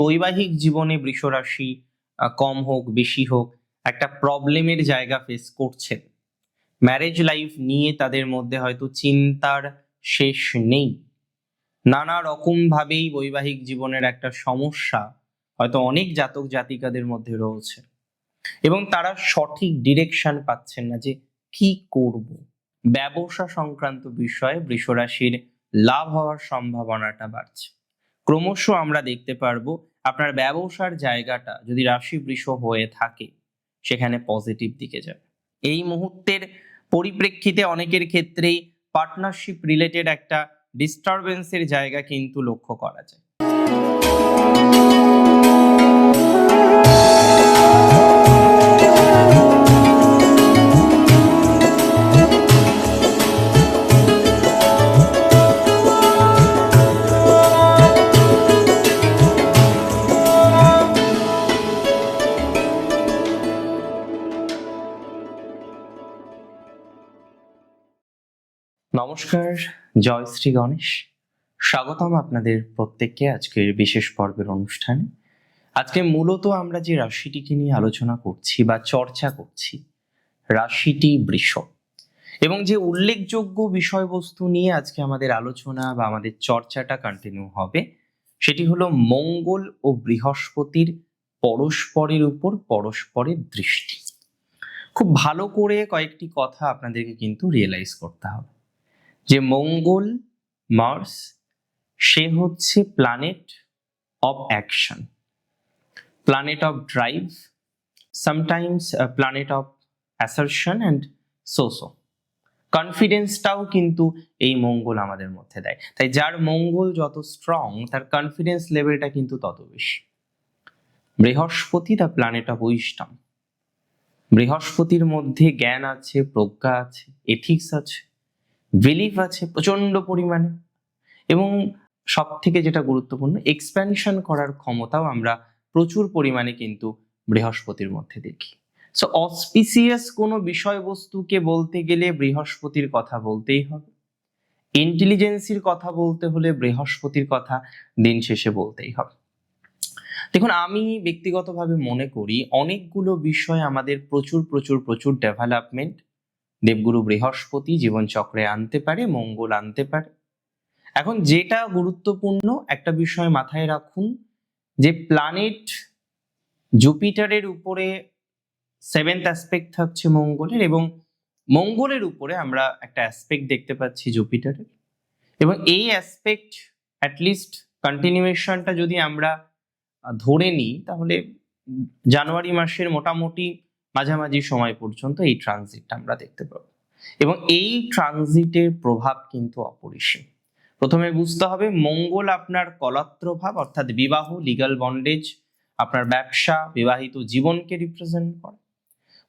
বৈবাহিক জীবনে বৃষরাশি কম হোক, বেশি হোক, একটা প্রবলেমের জায়গা ফেস করছেন। ম্যারেজ লাইফ নিয়ে তাদের মধ্যে হয়তো চিন্তার শেষ নেই। নানা রকম ভাবেই বৈবাহিক জীবনের একটা সমস্যা হয়তো অনেক জাতক জাতিকাদের মধ্যে রয়েছে। এবং তারা সঠিক ডিরেকশন পাচ্ছেন না যে কি করব। ব্যবসা সংক্রান্ত বিষয়ে বৃষরাশির লাভ হওয়ার সম্ভাবনাটা বাড়ছে। ক্রমশ আমরা দেখতে পারব আপনার ব্যবসার জায়গাটা যদি রাশি বৃষ হয়ে থাকে, সেখানে পজিটিভ দিকে যাবে। এই মুহূর্তের পরিপ্রেক্ষিতে অনেকের ক্ষেত্রেই পার্টনারশিপ রিলেটেড একটা ডিস্টারবেন্সের জায়গা কিন্তু লক্ষ্য করা যায়। নমস্কার, জয় শ্রী গণেশ। স্বাগতম আপনাদের প্রত্যেককে আজকের বিশেষ পর্বের অনুষ্ঠানে। আজকে মূলত আমরা যে রাশিটিকে নিয়ে আলোচনা করছি বা চর্চা করছি, রাশিটি বৃষ। এবং যে উল্লেখযোগ্য বিষয়বস্তু নিয়ে আজকে আমাদের আলোচনা বা আমাদের চর্চাটা কন্টিনিউ হবে, সেটি হলো মঙ্গল ও বৃহস্পতির পরস্পরের উপর পরস্পরের দৃষ্টি। খুব ভালো করে কয়েকটি কথা আপনাদেরকে কিন্তু রিয়েলাইজ করতে হবে। যে মঙ্গল মার্স সে হচ্ছে planet of action planet of drive sometimes planet of assertion and সোসো কনফিডেন্সটাও কিন্তু এই মঙ্গল আমাদের মধ্যে দেয়। তাই যার মঙ্গল যত স্ট্রং তার কনফিডেন্স লেভেলটা কিন্তু তত বেশি। বৃহস্পতি দ্য প্ল্যানেট অফ উইস্টম বৃহস্পতির মধ্যে জ্ঞান আছে, প্রজ্ঞা আছে এথিক্স আছে। বিলিফ আছে প্রচণ্ড পরিমাণে। এবং সব থেকে যেটা গুরুত্বপূর্ণ এক্সপ্যানশন করার ক্ষমতাও আমরা প্রচুর পরিমাণে কিন্তু বৃহস্পতির মধ্যে দেখি। সো অসপিসিয়াস কোনো বিষয়বস্তুকে বলতে গেলে বৃহস্পতির কথা বলতেই হবে। ইন্টেলিজেন্সির কথা বলতে হলে বৃহস্পতির কথা দিন শেষে বলতেই হবে। দেখুন, আমি ব্যক্তিগতভাবে মনে করি অনেকগুলো বিষয় আমাদের প্রচুর প্রচুর প্রচুর ডেভেলপমেন্ট দেবগুরু বৃহস্পতি জীবনচক্রে আনতে পারে, মঙ্গল আনতে পারে। এখন যেটা গুরুত্বপূর্ণ একটা বিষয় মাথায় রাখুন, যে প্ল্যানেট জুপিটারের উপরে সেভেন্থ অ্যাসপেক্ট থাকছে মঙ্গলের এবং মঙ্গলের উপরে আমরা একটা অ্যাসপেক্ট দেখতে পাচ্ছি জুপিটারের। এবং এই অ্যাসপেক্ট অ্যাটলিস্ট কন্টিনিউয়েশনটা যদি আমরা ধরে নিই, তাহলে জানুয়ারি মাসের মোটামুটি মাঝামাঝি সময় পর্যন্ত এই ট্রানজিটটা আমরা দেখতে পাবো। এবং এই ট্রানজিটের প্রভাব কিন্তু অপরিসীম। প্রথমে বুঝতে হবে, মঙ্গল আপনার কলাত্রভাব, অর্থাৎ বিবাহ লিগাল বন্ডেজ আপনার ব্যবসা, বিবাহিত জীবনকে রিপ্রেজেন্ট করে।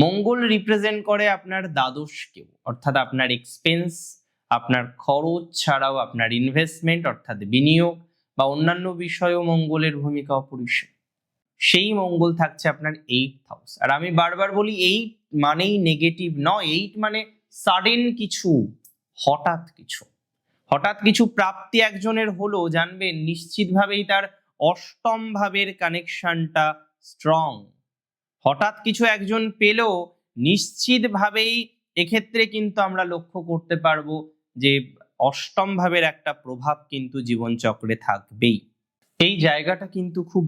মঙ্গল রিপ্রেজেন্ট করে আপনার দ্বাদশকেও, অর্থাৎ আপনার এক্সপেন্স আপনার খরচ ছাড়াও আপনার ইনভেস্টমেন্ট অর্থাৎ বিনিয়োগ বা অন্যান্য বিষয়েও মঙ্গলের ভূমিকা অপরিসীম। সেই মঙ্গল থাকছে আপনার এইট হাউস আর আমি বারবার বলি এইট মানেই নেগেটিভ নয় এইট মানে সাডেন কিছু, হঠাৎ কিছু। হঠাৎ কিছু প্রাপ্তি একজনের হলো, জানবেন, নিশ্চিতভাবেই তার অষ্টম ভাবের কানেকশনটা স্ট্রং হঠাৎ কিছু একজন পেলেও নিশ্চিতভাবেই এক্ষেত্রে কিন্তু আমরা লক্ষ্য করতে পারব যে অষ্টম ভাবের একটা প্রভাব কিন্তু জীবনচক্রে থাকবেই। এই জায়গাটা কিন্তু খুব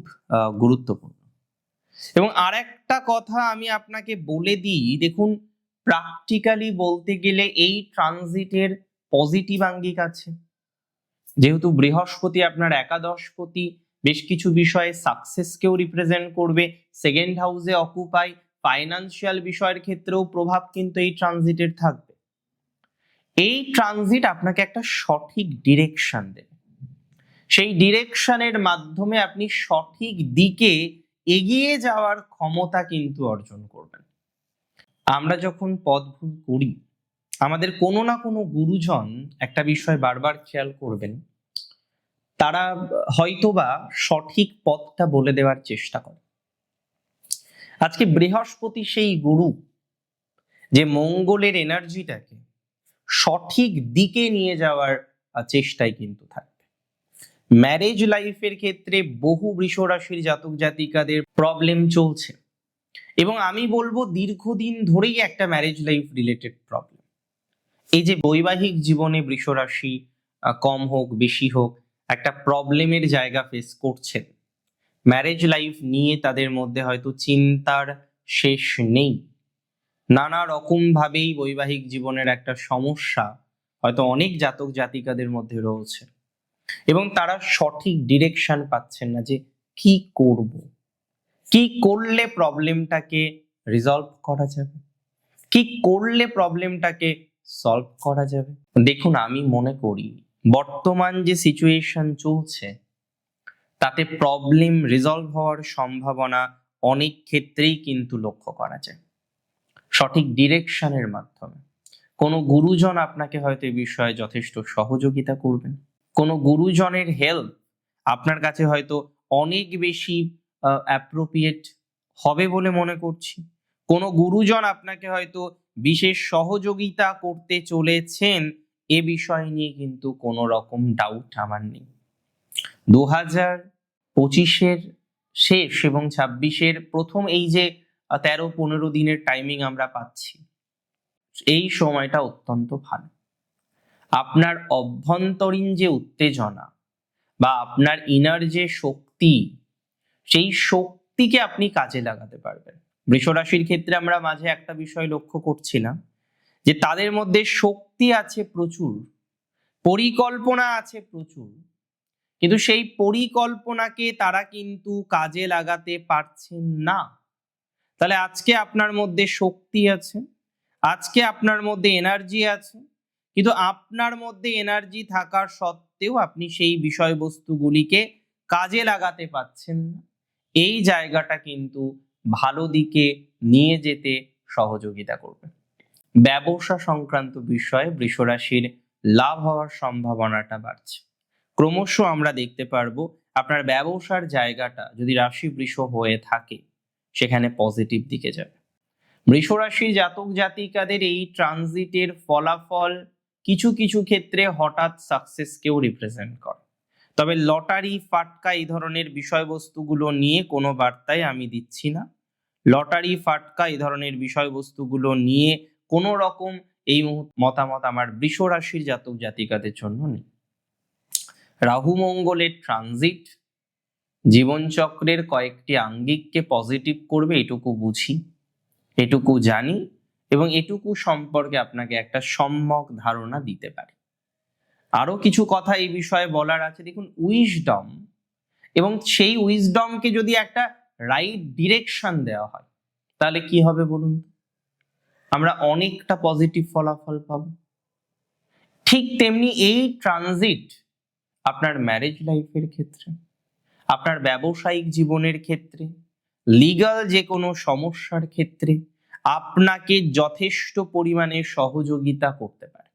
গুরুত্বপূর্ণ। এবং আর একটা কথা আমি আপনাকে বলে দিই, দেখুন প্র্যাকটিক্যালি বলতে গেলে এই ট্রানজিটের পজিটিভ আঙ্গিক আছে। যেহেতু বৃহস্পতি আপনার একাদশপতি, বেশ কিছু বিষয়ে সাকসেসকেও রিপ্রেজেন্ট করবে। সেকেন্ড হাউসে অকুপাই ফাইনান্সিয়াল বিষয়ের ক্ষেত্রেও প্রভাব কিন্তু এই ট্রানজিটের থাকবে। এই ট্রানজিট আপনাকে একটা সঠিক ডিরেকশন দেবে। সেই ডিরেকশনের মাধ্যমে আপনি সঠিক দিকে এগিয়ে যাওয়ার ক্ষমতা কিন্তু অর্জন করবেন। আমরা যখন পথ ভুল করি, আমাদের কোনো না কোনো গুরুজন একটা বিষয় বারবার খেয়াল করবেন, তারা হয়তোবা সঠিক পথটা বলে দেওয়ার চেষ্টা করে। আজকে বৃহস্পতি সেই গুরু, যে মঙ্গলের এনার্জিটাকে সঠিক দিকে নিয়ে যাওয়ার চেষ্টায় কিন্তু থাকবে ম্যারেজ লাইফের ক্ষেত্রে বহু বৃষ রাশির জাতক জাতিকাদের প্রবলেম চলছে। এবং আমি বলব দীর্ঘদিন ধরেই একটা ম্যারেজ লাইফ রিলেটেড প্রবলেম এই যে বৈবাহিক জীবনে বৃষ রাশি কম হোক, বেশি হোক, একটা প্রবলেমের জায়গা ফেস করছেন। ম্যারেজ লাইফ নিয়ে তাদের মধ্যে হয়তো চিন্তার শেষ নেই। নানা রকম ভাবেই বৈবাহিক জীবনের একটা সমস্যা হয়তো অনেক জাতক জাতিকাদের মধ্যে রয়েছে। এবং তারা সঠিক ডিরেকশন পাচ্ছেন না যে কি করব। কি করলে প্রবলেমটাকে রিজলভ করা যাবে? কি করলে প্রবলেমটাকে সলভ করা যাবে? দেখুন, আমি মনে করি বর্তমান যে সিচুয়েশন চলছে, তাতে প্রবলেম রিজলভ হওয়ার সম্ভাবনা অনেক ক্ষেত্রেই কিন্তু লক্ষ্য করা যায়। সঠিক ডিরেকশনের মাধ্যমে। কোনো গুরুজন আপনাকে হয়তো এই বিষয়ে যথেষ্ট সহযোগিতা করবেন। কোনো গুরুজনের হেল্প আপনার কাছে হয়তো অনেক বেশি অ্যাপ্রোপ্রিয়েট হবে বলে মনে করছি। কোনো গুরুজন আপনাকে হয়তো বিশেষ সহযোগিতা করতে চলেছেন, এ বিষয় নিয়ে কিন্তু কোনো রকম ডাউট আমার নেই। দু হাজার পঁচিশের শেষ এবং ছাব্বিশের প্রথম এই যে, তেরো পনেরো দিনের টাইমিং আমরা পাচ্ছি, এই সময়টা অত্যন্ত ভালো। আপনার অভ্যন্তরীণ যে উত্তেজনা বা আপনার ইনার যে শক্তি, সেই শক্তিকে আপনি কাজে লাগাতে পারবেন। বৃষরাশির ক্ষেত্রে আমরা মাঝে একটা বিষয় লক্ষ্য করছিলাম যে তাদের মধ্যে শক্তি আছে প্রচুর, পরিকল্পনা আছে প্রচুর, কিন্তু সেই পরিকল্পনাকে তারা কিন্তু কাজে লাগাতে পারছেন না। তাহলে আজকে আপনার মধ্যে শক্তি আছে, আজকে আপনার মধ্যে এনার্জি আছে কিন্তু আপনার মধ্যে এনার্জি থাকার সত্ত্বেও আপনি সেই বিষয়বস্তুগুলিকে কাজে লাগাতে পাচ্ছেন না। এই জায়গাটা কিন্তু ভালো দিকে নিয়ে যেতে সহযোগিতা করবে। ব্যবসা সংক্রান্ত বিষয়ে বৃষরাশির লাভ হওয়ার সম্ভাবনাটা বাড়ছে। ক্রমশ আমরা দেখতে পারব আপনার ব্যবসার জায়গাটা যদি রাশি বৃষ হয়ে থাকে, সেখানে পজিটিভ দিকে যাবে। বৃষরাশির জাতক জাতিকাদের এই ট্রানজিটের ফলাফল কিছু কিছু ক্ষেত্রে হঠাৎ সাকসেসকেও রিপ্রেজেন্ট করে। তবে লটারি ফাটকা এই ধরনের বিষয়বস্তুগুলো নিয়ে কোনো বার্তায় আমি দিচ্ছি না। লটারি ফাটকা এই ধরনের বিষয়বস্তুগুলো নিয়ে কোনো রকম এই মতামত আমার বৃষ রাশির জাতক জাতিকাদের জন্য নেই। রাহু মঙ্গলের ট্রানজিট জীবনচক্রের কয়েকটি আঙ্গিককে পজিটিভ করবে, এটুকু বুঝি, এটুকু জানি। এবং এটুকু সম্পর্কে আপনাকে একটা সম্যক ধারণা দিতে পারে আরও কিছু কথা এই বিষয়ে বলার আছে, দেখুন উইজডম এবং সেই উইজডমকে যদি একটা রাইট ডিরেকশন দেওয়া হয়, তাহলে কি হবে বলুন? আমরা অনেকটা পজিটিভ ফলাফল পাবো ঠিক তেমনি এই ট্রানজিট আপনার ম্যারেজ লাইফের ক্ষেত্রে, আপনার ব্যবসায়িক জীবনের ক্ষেত্রে লিগাল যে কোনো সমস্যার ক্ষেত্রে আপনাকে যথেষ্ট পরিমাণে সহযোগিতা করতে পারে।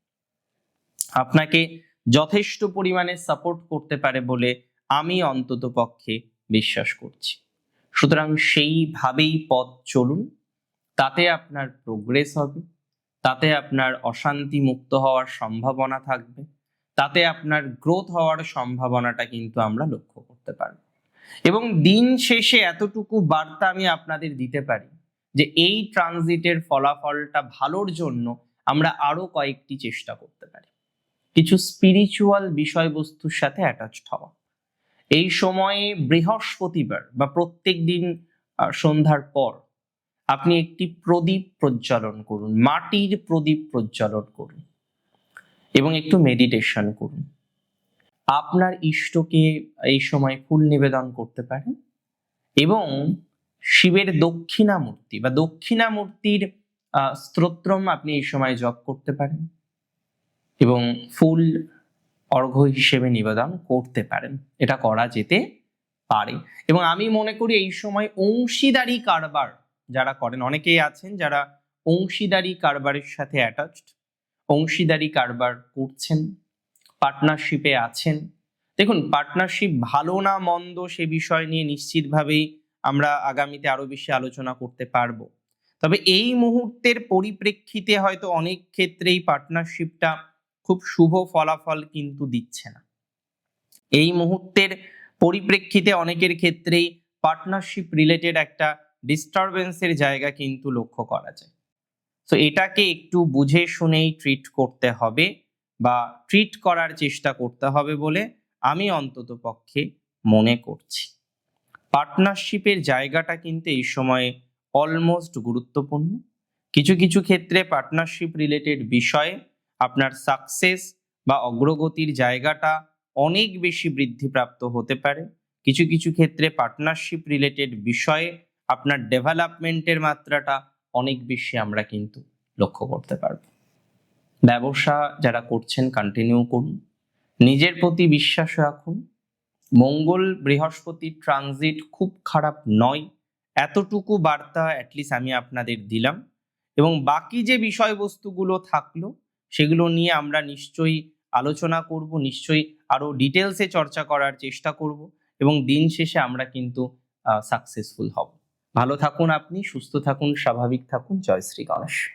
আপনাকে যথেষ্ট পরিমাণে সাপোর্ট করতে পারে বলে আমি অন্তত পক্ষে বিশ্বাস করছি। সুতরাং সেইভাবেই পথ চলুন। তাতে আপনার প্রোগ্রেস হবে, তাতে আপনার অশান্তি মুক্ত হওয়ার সম্ভাবনা থাকবে, তাতে আপনার গ্রোথ হওয়ার সম্ভাবনাটা কিন্তু আমরা লক্ষ্য করতে পারব। এবং দিন শেষে এতটুকু বার্তা আমি আপনাদের দিতে পারি যে এই ট্রানজিটের ফলাফলটা ভালোর জন্য আমরা আরও কয়েকটি চেষ্টা করতে পারি। কিছু স্পিরিচুয়াল বিষয়বস্তুর সাথে অ্যাটাচড হওয়া। এই সময়ে বৃহস্পতিবার বা প্রত্যেক দিন সন্ধ্যার পর আপনি একটি প্রদীপ প্রজ্বলন করুন, মাটির প্রদীপ প্রজ্বলন করুন এবং একটু মেডিটেশন করুন। আপনার ইষ্টকে এই সময় ফুল নিবেদন করতে পারেন এবং শিবের দক্ষিণামূর্তি বা দক্ষিণামূর্তির স্তোত্রম আপনি এই সময় জপ করতে পারেন এবং ফুল অর্ঘ্য হিসেবে নিবেদন করতে পারেন। এটা করা যেতে পারে। এবং আমি মনে করি এই সময় অংশীদারি কারবার যারা করেন অনেকেই আছেন যারা অংশীদারি কারবারের সাথে অ্যাটাচড অংশীদারি কারবার করছেন পার্টনারশিপে আছেন। দেখুন পার্টনারশিপ ভালো না মন্দ সে বিষয় নিয়ে নিশ্চিতভাবেই আমরা আগামীতে আরও বেশি আলোচনা করতে পারব। তবে এই মুহূর্তের পরিপ্রেক্ষিতে হয়তো অনেক ক্ষেত্রেই পার্টনারশিপটা খুব শুভ ফলাফল কিন্তু দিচ্ছে না। এই মুহূর্তের পরিপ্রেক্ষিতে অনেকের ক্ষেত্রেই পার্টনারশিপ রিলেটেড একটা ডিস্টারবেন্সের জায়গা কিন্তু লক্ষ্য করা যায়। তো এটাকে একটু বুঝে শুনেই ট্রিট করতে হবে বা ট্রিট করার চেষ্টা করতে হবে বলে আমি অন্তত পক্ষে মনে করছি। পার্টনারশিপের জায়গাটা কিন্তু এই সময়ে অলমোস্ট গুরুত্বপূর্ণ। কিছু কিছু ক্ষেত্রে পার্টনারশিপ রিলেটেড বিষয়ে আপনার সাকসেস বা অগ্রগতির জায়গাটা অনেক বেশি বৃদ্ধিপ্রাপ্ত হতে পারে। কিছু কিছু ক্ষেত্রে পার্টনারশিপ রিলেটেড বিষয়ে আপনার ডেভেলপমেন্টের মাত্রাটা অনেক বেশি আমরা কিন্তু লক্ষ্য করতে পারব। ব্যবসা যারা করছেন কন্টিনিউ করুন। নিজের প্রতি বিশ্বাস রাখুন। মঙ্গল বৃহস্পতি ট্রানজিট খুব খারাপ নয়। এতটুকু বার্তা অ্যাটলিস্ট আমি আপনাদের দিলাম। এবং বাকি যে বিষয়বস্তুগুলো থাকল, সেগুলো নিয়ে আমরা নিশ্চয়ই আলোচনা করব, নিশ্চয়ই আরও ডিটেলসে চর্চা করার চেষ্টা করব এবং দিন শেষে আমরা কিন্তু সাকসেসফুল হব। ভালো থাকুন আপনি, সুস্থ থাকুন, স্বাভাবিক থাকুন। জয় শ্রী গণেশ।